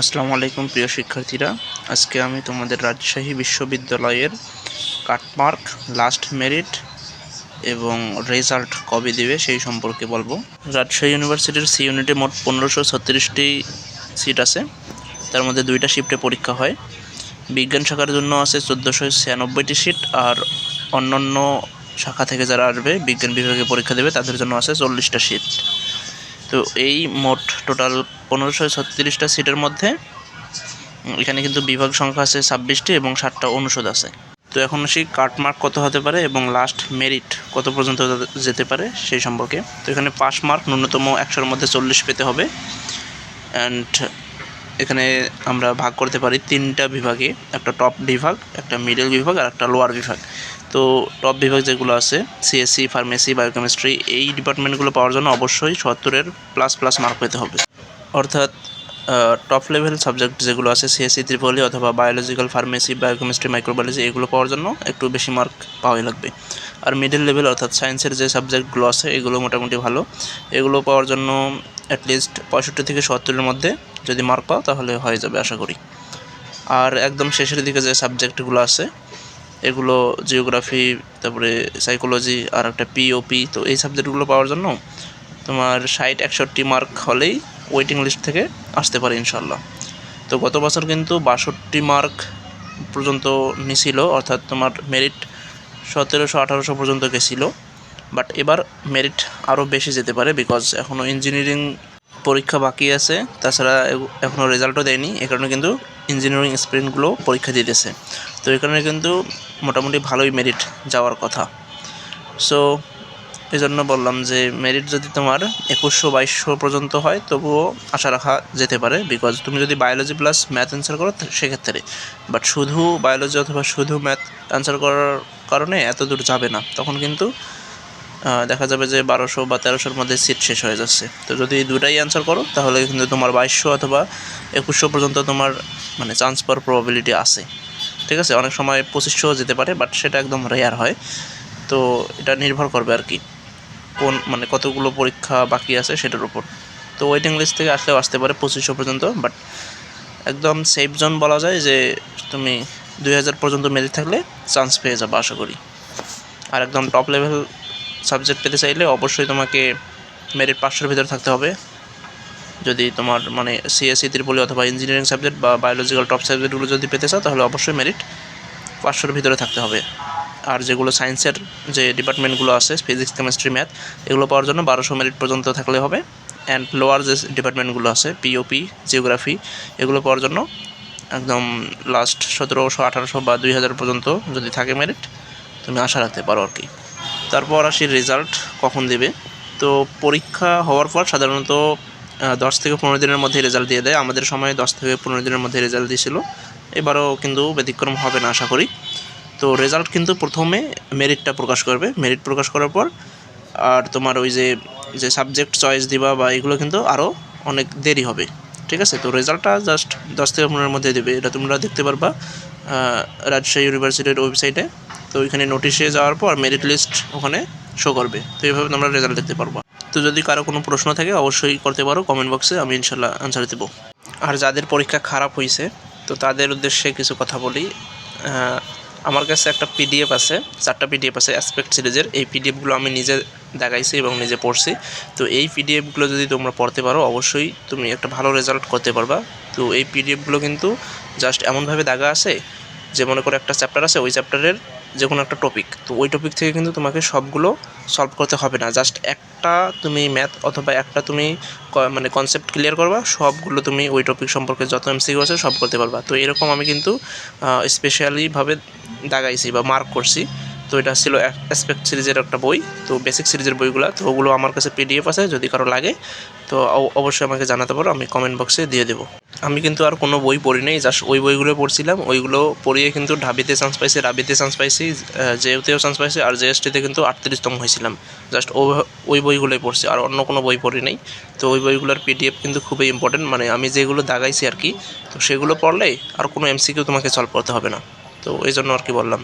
আসসালামু আলাইকুম, প্রিয় শিক্ষার্থীরা। আজকে আমি তোমাদের রাজশাহী বিশ্ববিদ্যালয়ের কাটমার্ক লাস্ট মেরিট এবং রেজাল্ট কবে দেবে সেই সম্পর্কে বলব। রাজশাহী ইউনিভার্সিটির সি ইউনিটে মোট পনেরোশো ছত্রিশটি সিট আছে। তার মধ্যে দুইটা শিফটে পরীক্ষা হয়। বিজ্ঞান শাখার জন্য আছে চোদ্দোশো ছিয়ানব্বইটি সিট আর অন্যান্য শাখা থেকে যারা আসবে, বিজ্ঞান বিভাগে পরীক্ষা দেবে, তাদের জন্য আছে চল্লিশটা সিট তো এই মোট টোটাল পনেরোশো ছত্রিশটা সিটের মধ্যে এখানে কিন্তু বিভাগ সংখ্যা আছে ছাব্বিশটি এবং ষাটটা অনুষদ আছে। তো এখন আসি কাটমার্ক কত হতে পারে এবং লাস্ট মেরিট কত পর্যন্ত যেতে পারে সেই সম্পর্কে। তো এখানে পাস মার্ক ন্যূনতম একশোর মধ্যে চল্লিশ পেতে হবে। অ্যান্ড এখানে আমরা ভাগ করতে পারি তিনটা বিভাগে, একটা টপ বিভাগ, একটা মিডল বিভাগ আর একটা লোয়ার বিভাগ। তো টপ বিভাগ যেগুলো আছে, সিএসসি, ফার্মেসি, বায়োকেমিস্ট্রি, এই ডিপার্টমেন্টগুলো পাওয়ার জন্য অবশ্যই সত্তরের প্লাস প্লাস মার্ক পেতে হবে। অর্থাৎ টপ লেভেল সাবজেক্ট যেগুলো আছে সিএসসি ত্রিপলি অথবা বায়োলজিক্যাল ফার্মেসি বায়োকেমিস্ট্রি মাইক্রোবায়োলজি এগুলো পাওয়ার জন্য একটু বেশি মার্ক পাওয়াই লাগবে। আর মিডল লেভেল অর্থাৎ সায়েন্সের যে সাবজেক্টগুলো আছে, এগুলো মোটামুটি ভালো। এগুলো পাওয়ার জন্য অ্যাটলিস্ট পঁয়ষট্টি থেকে সত্তরের মধ্যে যদি মার্ক পাও, তাহলে হয়ে যাবে আশা করি। আর একদম শেষের দিকে যে সাবজেক্টগুলো আছে, এগুলো জিওগ্রাফি তারপরে সাইকোলজি আর একটা পিওপি তো এই সাবজেক্টগুলো পাওয়ার জন্য তোমার ষাট, একষট্টি মার্ক হলেই ওয়েটিং লিস্ট থেকে আসতে পারে ইনশাল্লাহ তো গত বছর কিন্তু বাষট্টি মার্ক পর্যন্ত নিছিল অর্থাৎ তোমার মেরিট সতেরোশো, আঠারোশো পর্যন্ত গেছিল। বাট এবার মেরিট আরও বেশি যেতে পারে বিকজ এখনও ইঞ্জিনিয়ারিং পরীক্ষা বাকি আছে। তাছাড়া এখনও রেজাল্টও দেয়নি। এ কারণে কিন্তু ইঞ্জিনিয়ারিং স্টুডেন্টগুলো পরীক্ষা দিতেছে। তো এই কারণে কিন্তু মোটামুটি ভালোই মেরিট যাওয়ার কথা। সো এই জন্য বললাম যে মেরিট যদি তোমার একুশশো বাইশশো পর্যন্ত হয়, তবুও আশা রাখা যেতে পারে বিকজ তুমি যদি বায়োলজি প্লাস ম্যাথ অ্যান্সার করো সেক্ষেত্রে। বাট শুধু বায়োলজি অথবা শুধু ম্যাথ অ্যান্সার করার কারণে এত দূর যাবে না। তখন কিন্তু দেখা যাবে যে বারোশো বা তেরোশোর মধ্যে সিট শেষ হয়ে যাচ্ছে। তো যদি দুটাই অ্যান্সার করো, তাহলে কিন্তু তোমার বাইশশো অথবা একুশশো পর্যন্ত তোমার মানে চান্স পাওয়ার প্রবাবিলিটি আছে। ঠিক আছে? অনেক সময় পঁচিশশো যেতে পারে বাট সেটা একদম রেয়ার হয়। তো এটা নির্ভর করবে আর কি। কোন মানে কতগুলো পরীক্ষা বাকি আছে সেটার উপর। তো ওয়েটিং লিস্ট থেকে আসলেও আসতে পারে পঁচিশশো পর্যন্ত বাট একদম সেফ জোন বলা যায় যে তুমি দুই হাজার পর্যন্ত মেরিট থাকলে চান্স পেয়ে যাবে, আশা করি। আর একদম টপ লেভেল সাবজেক্ট পেতে চাইলে অবশ্যই তোমাকে মেরিট পাঁচশোর ভিতরে থাকতে হবে। যদি তোমার মানে সিএসসি ত্রিপলি অথবা ইঞ্জিনিয়ারিং সাবজেক্ট বা বায়োলজিক্যাল টপ সাবজেক্টগুলো যদি পেতে চাও, তাহলে অবশ্যই মেরিট পাঁচশোর ভিতরে থাকতে হবে। আর যেগুলো সায়েন্সের যে ডিপার্টমেন্টগুলো আছে ফিজিক্স কেমিস্ট্রি ম্যাথ এগুলো পাওয়ার জন্য বারোশো মেরিট পর্যন্ত থাকলে হবে। অ্যান্ড লোয়ার যে ডিপার্টমেন্টগুলো আছে পিওপি জিওগ্রাফি এগুলো পাওয়ার জন্য একদম লাস্ট সতেরোশো, আঠারোশো বা দুই হাজার পর্যন্ত যদি থাকে মেরিট তুমি আশা রাখতে পারো আর কি। তারপর আসি রেজাল্ট কখন দেবে? তো পরীক্ষা হওয়ার পর সাধারণত দশ থেকে পনেরো দিনের মধ্যে রেজাল্ট দিয়ে দেয়। আমাদের সময় দশ থেকে পনেরো দিনের মধ্যে রেজাল্ট দিয়েছিল এবারও কিন্তু ব্যতিক্রম হবে না, আশা করি। তো রেজাল্ট কিন্তু প্রথমে মেরিটটা প্রকাশ করবে। মেরিট প্রকাশ করার পর, আর তোমার ওই যে যে সাবজেক্ট চয়েস দিবা বা এগুলো কিন্তু আরও অনেক দেরি হবে। ঠিক আছে? তো রেজাল্টটা জাস্ট দশ থেকে পনেরোর মধ্যে দেবে। এটা তোমরা দেখতে পারবা রাজশাহী ইউনিভার্সিটির ওয়েবসাইটে তো ওইখানে নোটিশে যাওয়ার পর মেরিট লিস্ট ওখানে শো করবে। তো এইভাবে তোমরা রেজাল্ট দেখতে পারবা। তো যদি কারও কোনো প্রশ্ন থাকে, অবশ্যই করতে পারো। কমেন্ট বক্সে আমি ইনশাল্লাহ আনসার দেবো। আর যাদের পরীক্ষা খারাপ হয়েছে তো তাদের উদ্দেশ্যে কিছু কথা বলি। আমার কাছে একটা পিডিএফ আছে, চারটা পিডিএফ আছে অ্যাসপেক্ট সিরিজের। এই পিডিএফগুলো আমি নিজে দেখাইছি এবং নিজে পড়ছি। তো এই পিডিএফগুলো যদি তোমরা পড়তে পারো, অবশ্যই তুমি একটা ভালো রেজাল্ট করতে পারবা। তো এই পিডিএফগুলো কিন্তু জাস্ট এমনভাবে দেখা আছে যে মনে করে একটা চ্যাপ্টার আছে, ওই চ্যাপ্টারের যে কোনো একটা টপিক তো ওই টপিক থেকে কিন্তু তোমাকে সবগুলো সলভ করতে হবে না। জাস্ট একটা তুমি ম্যাথ অথবা একটা তুমি মানে কনসেপ্ট ক্লিয়ার করবা, সবগুলো তুমি ওই টপিক সম্পর্কে যত এমসিকিউ আছে, সব করতে পারবা। তো এরকম আমি কিন্তু স্পেশালিভাবে দাগাইছি বা মার্ক করছি। তো এটা ছিল অ্যাসপেক্ট সিরিজের একটা বই, তো বেসিক সিরিজের বইগুলো, তো ওগুলো আমার কাছে পিডিএফ আছে, যদি কারও লাগে, তো অবশ্যই আমাকে জানাতে পারো, আমি কমেন্ট বক্সে দিয়ে দেবো। আমি কিন্তু আর কোনো বই পড়ি নাই জাস্ট ওই বইগুলো পড়ছিলাম, ওইগুলো পড়িয়ে কিন্তু ঢাবিতে চান্স পাইছি, রাবিতে চান্স পাইছি জেউতেও চান্স পাইছি, আর জেএসটিতে কিন্তু আটত্রিশতম হয়েছিলাম। জাস্ট ও ওই বইগুলোই পড়ছি, আর অন্য কোনো বই পড়ি নাই। তো ওই বইগুলোর পিডিএফ কিন্তু খুবই ইম্পর্টেন্ট মানে আমি যেগুলো দাগাইছি আর কি, তো সেগুলো পড়লে আর কোনো এমসিকিউ তোমাকে সলভ করতে হবে না। তো এই জন্য আর কি বললাম।